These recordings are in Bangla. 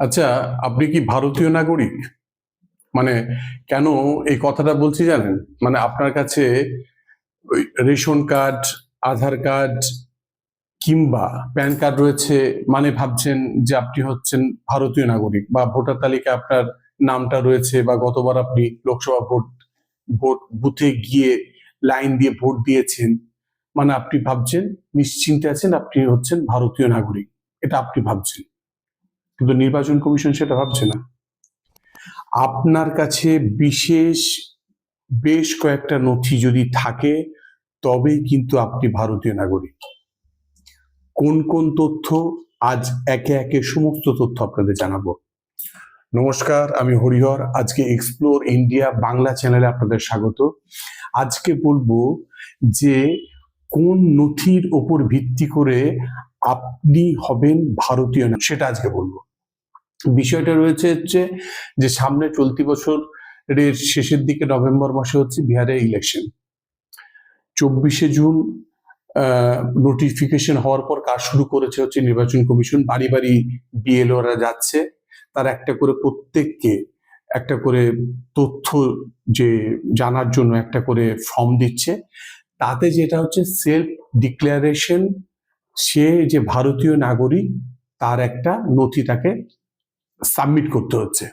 আচ্ছা আপনি কি ভারতীয় নাগরিক? মানে কেন এই কথাটা বলছি জানেন? মানে আপনার কাছে রেশন কার্ড, আধার কার্ড কিংবা প্যান কার্ড রয়েছে মানে ভাবছেন যে আপনি হচ্ছেন ভারতীয় নাগরিক বা ভোটার তালিকায় আপনার নামটা রয়েছে বা গতবার আপনি লোকসভা ভোট ভোট বুথে গিয়ে লাইন দিয়ে ভোট দিয়েছেন। মানে আপনি ভাবছেন, নিশ্চিন্তে আছেন আপনি হচ্ছেন ভারতীয় নাগরিক। এটা আপনি ভাবছেন? কিন্তু নির্বাচন কমিশন সেটা ভাবছে না। আপনার কাছে বিশেষ বেশ কয়েকটা নথি যদি থাকে, তবেই কিন্তু আপনি ভারতীয় নাগরিক। কোন কোন তথ্য, আজ একে একে সমস্ত তথ্য আপনাদের জানাব। নমস্কার, আমি হরিহর। আজকে এক্সপ্লোর ইন্ডিয়া বাংলা চ্যানেলে আপনাদের স্বাগত। আজকে বলব যে, কোন নথির ওপর ভিত্তি করে আপনি হবেন ভারতীয় সেটা আজকে বলব। বিষয়টা রয়েছে হচ্ছে যে সামনে চলতি বছর এর শেষের দিকে নভেম্বর মাসে হচ্ছে বিহারে ইলেকশন চব্বিশে জুন নোটিফিকেশন হওয়ার পর কাজ শুরু করেছে হচ্ছে নির্বাচন কমিশন। বাড়ি বাড়ি বিএলওরা যাচ্ছে। তার একটা করে প্রত্যেককে একটা করে তথ্য যে জানার জন্য একটা করে ফর্ম দিচ্ছে। তাতে যেটা হচ্ছে সেলফ ডিক্লারেশন সে যে ভারতীয় নাগরিক, তার একটা নথি তাকে সাবমিট করতে হচ্ছে।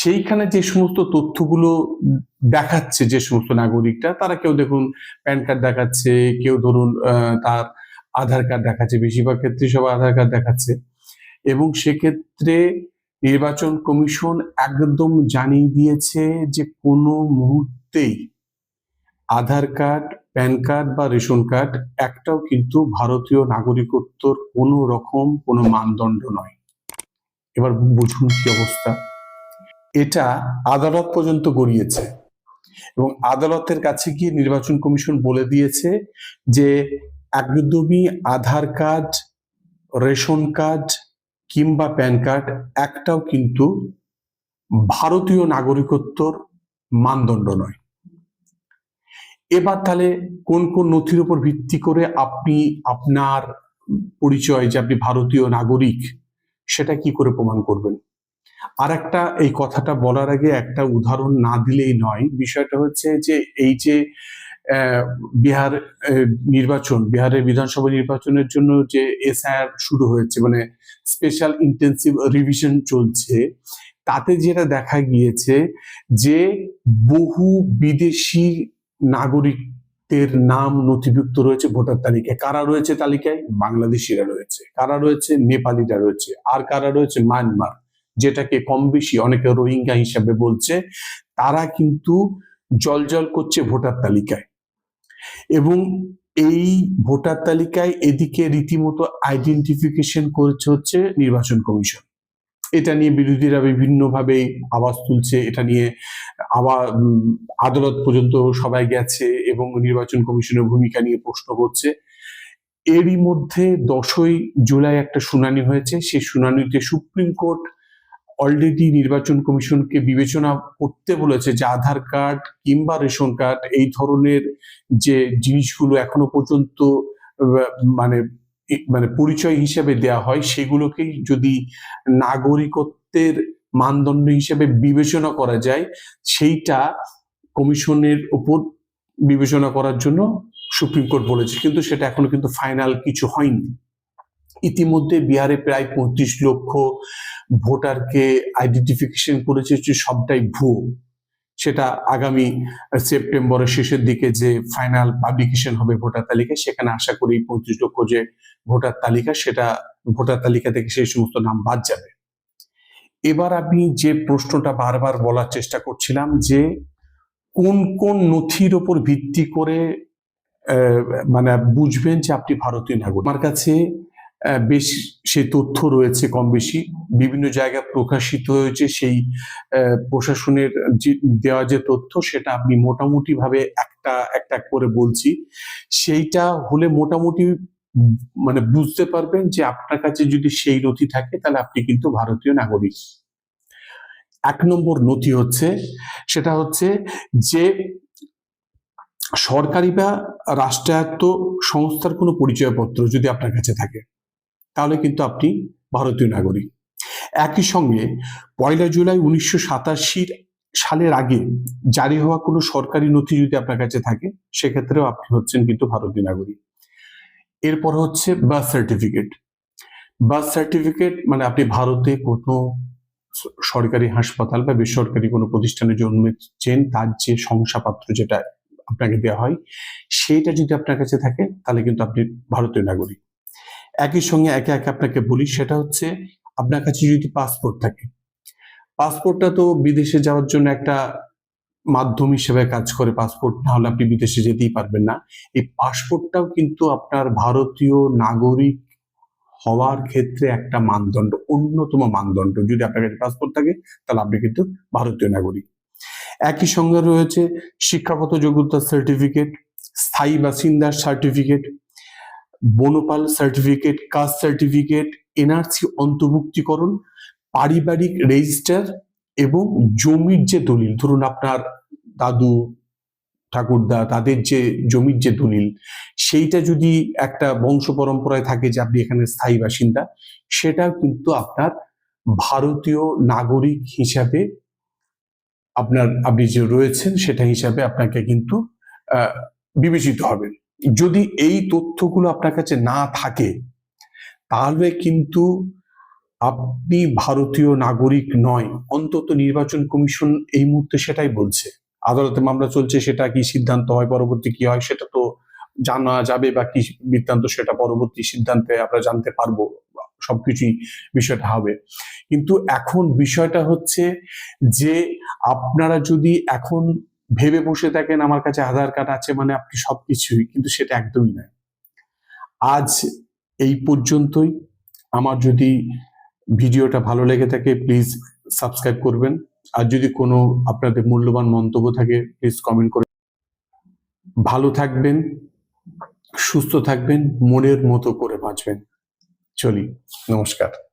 সেইখানে যে সমস্ত তথ্যগুলো দেখাচ্ছে যে সমস্ত নাগরিকটা তারা কেউ দেখুন প্যান কার্ড দেখাচ্ছে, কেউ ধরুন তার আধার কার্ড দেখাচ্ছে, বেশিরভাগ ক্ষেত্রে সবাই আধার কার্ড দেখাচ্ছে। এবং সেক্ষেত্রে নির্বাচন কমিশন একদম জানিয়ে দিয়েছে যে কোনো মুহূর্তেই আধার কার্ড, প্যান কার্ড বা রেশন কার্ড একটাও কিন্তু ভারতীয় নাগরিকত্বর কোনো রকম কোনো মানদণ্ড নয়। এবার বুঝুন কি অবস্থা। এটা আদালত পর্যন্ত গড়িয়েছে এবং আদালতের কাছে গিয়ে নির্বাচন কমিশন বলে দিয়েছে যে একদমই আধার কার্ড, রেশন কার্ড কিংবা প্যান কার্ড একটাও কিন্তু ভারতীয় নাগরিকত্বর মানদণ্ড নয়। এবার তাহলে কোন কোন নথির উপর ভিত্তি করে আপনি আপনার পরিচয় যে আপনি ভারতীয় নাগরিক সেটা কি করে প্রমাণ করবেন? আর একটা, এই কথাটা বলার আগে একটা উদাহরণ না দিলেই নয়। বিষয়টা হচ্ছে যে এই যে বিহার নির্বাচন, বিহারের বিধানসভা নির্বাচনের জন্য যে এসআইআর শুরু হয়েছে মানে স্পেশাল ইন্টেন্সিভ রিভিশন চলছে, তাতে যেটা দেখা গিয়েছে যে বহু বিদেশি নাগরিকদের নাম নথিভুক্ত রয়েছে ভোটার তালিকায়। কারা রয়েছে তালিকায়? বাংলাদেশিরা রয়েছে। কারা রয়েছে? নেপালিরা রয়েছে। আর কারা রয়েছে? মায়ানমার, যেটাকে কম বেশি অনেকে রোহিঙ্গা হিসাবে বলছে। তারা কিন্তু জলজল করছে ভোটার তালিকায়। এবং এই ভোটার তালিকায় এদিকে রীতিমতো আইডেন্টিফিকেশন করেছে হচ্ছে নির্বাচন কমিশন। এটা নিয়ে বিরোধীরা বিভিন্নভাবে আওয়াজ তুলছে, এটা নিয়ে আবার আদালত পর্যন্ত সবাই গেছে এবং নির্বাচন কমিশনের ভূমিকা নিয়ে প্রশ্ন করছে। এরই মধ্যে দশই জুলাই একটা শুনানি হয়েছে, সেই শুনানিতে সুপ্রিম কোর্ট অলরেডি নির্বাচন কমিশনকে বিবেচনা করতে বলেছে যে আধার কার্ড কিংবা রেশন কার্ড, এই ধরনের যে জিনিসগুলো এখনও পর্যন্ত মানে মানে পরিচয় হিসেবে দেয়া হয়, সেগুলোকেই যদি নাগরিকত্বের মানদণ্ড হিসেবে বিবেচনা করা যায়, সেইটা কমিশনের উপর বিবেচনা করার জন্য সুপ্রিম কোর্ট বলেছে। কিন্তু সেটা এখনও কিন্তু ফাইনাল কিছু হয়নি। ইতিমধ্যে বিহারে প্রায় পঁয়ত্রিশ লক্ষ ভোটারকে আইডেন্টিফিকেশন করেছে সবটাই ভুয়ো। সেটা আগামী সেপ্টেম্বরের শেষের দিকে যে ফাইনাল পাবলিকেশন হবে ভোটার তালিকা, সেখানে আশা করি পঁয়ত্রিশ লক্ষ যে ভোটার তালিকা, সেটা ভোটার তালিকা থেকে সেই সমস্ত নাম বাদ যাবে। এবার আমি যে প্রশ্নটা বারবার বলার চেষ্টা করছিলাম যে কোন কোন নথির ওপর ভিত্তি করে মানে বুঝবেন যে আপনি ভারতীয় নাগরিক। আমার কাছে বেশ সেই তথ্য রয়েছে কম বেশি বিভিন্ন জায়গায় প্রকাশিত হয়েছে সেই প্রশাসনের যে, দেওয়া যে তথ্য, সেটা আপনি মোটামুটি ভাবে একটা একটা করে বলছি। সেইটা হলে মোটামুটি মানে বুঝতে পারবেন যে আপনার কাছে যদি সেই নথি থাকে, তাহলে আপনি কিন্তু ভারতীয় নাগরিক। এক নম্বর নথি হচ্ছে, সেটা হচ্ছে যে সরকারি বা রাষ্ট্রায়ত্ত সংস্থার কোনো পরিচয়পত্র যদি আপনার কাছে থাকে। তাহলে কিন্তু আপনি ভারতীয় নাগরিক। একই সঙ্গে পয়লা জুলাই উনিশশো সাতাশির সালের আগে জারি হওয়া কোনো সরকারি নথি যদি আপনার কাছে থাকে, সেক্ষেত্রেও আপনি হচ্ছেন কিন্তু ভারতীয় নাগরিক। এরপর হচ্ছে বার্থ সার্টিফিকেট বার্থ সার্টিফিকেট মানে আপনি ভারতে কোনো সরকারি হাসপাতাল বা বেসরকারি কোনো প্রতিষ্ঠানে জন্মেছেন, তার যে শংসাপত্র যেটা আপনাকে দেওয়া হয় সেইটা যদি আপনার কাছে থাকে, তাহলে কিন্তু আপনি ভারতীয় নাগরিক। একই সঙ্গে একে একে আপনাকে বলি, সেটা হচ্ছে আপনার কাছে যদি পাসপোর্ট থাকে পাসপোর্টটা তো বিদেশে যাওয়ার জন্য একটা মাধ্যম হিসেবে কাজ করে। পাসপোর্ট না হলে আপনি বিদেশে যেতেই পারবেন না। এই পাসপোর্টটাও কিন্তু আপনার ভারতীয় নাগরিক হওয়ার ক্ষেত্রে একটা মানদণ্ড, অন্যতম মানদণ্ড। যদি আপনার কাছে পাসপোর্ট থাকে, তাহলে আপনি কিন্তু ভারতীয় নাগরিক। একই সঙ্গে রয়েছে শিক্ষাগত যোগ্যতা সার্টিফিকেট স্থায়ী বাসিন্দার সার্টিফিকেট বনপাল সার্টিফিকেট কাস্ট সার্টিফিকেট এনআরসি অন্তর্ভুক্তিকরণ, পারিবারিক রেজিস্টার এবং জমির যে দলিল, ধরুন আপনার দাদু, ঠাকুরদা, তাদের যে জমির যে দলিল, সেইটা যদি একটা বংশ পরম্পরায় থাকে যে আপনি এখানে স্থায়ী বাসিন্দা সেটা কিন্তু আপনার ভারতীয় নাগরিক হিসাবে আপনার, আপনি যে রয়েছেন, সেটা হিসাবে আপনাকে কিন্তু বিবেচিত হবেন যদি এই তথ্যগুলো আপনার কাছে না থাকে, তাহলে কিন্তু আপনি ভারতীয় নাগরিক নয়। অন্তত নির্বাচন কমিশন এই মুহূর্তে সেটাই বলছে। আদালতে মামলা চলছে, সেটা কি সিদ্ধান্ত হয়, পরবর্তী কি হয়, সেটা তো জানা যাবে বা কি বৃত্তান্ত, সেটা পরবর্তী সিদ্ধান্তে আমরা জানতে পারব, সবকিছুই বিষয়টা হবে। কিন্তু এখন বিষয়টা হচ্ছে যে, আপনারা যদি এখন ভেবে বসে থাকেন, আমার কাছে আধার কার্ড আছে মানে আপনি সবকিছুই। কিন্তু সেটা একদমই নয়। আজ এই পর্যন্তই। আমার যদি ভিডিওটা ভালো লেগে থাকে প্লিজ সাবস্ক্রাইব করবেন। আর যদি কোনো আপনাদের মূল্যবান মন্তব্য থাকে প্লিজ কমেন্ট করে ভালো থাকবেন, সুস্থ থাকবেন, মনের মতো করে বাঁচবেন। চলি, নমস্কার।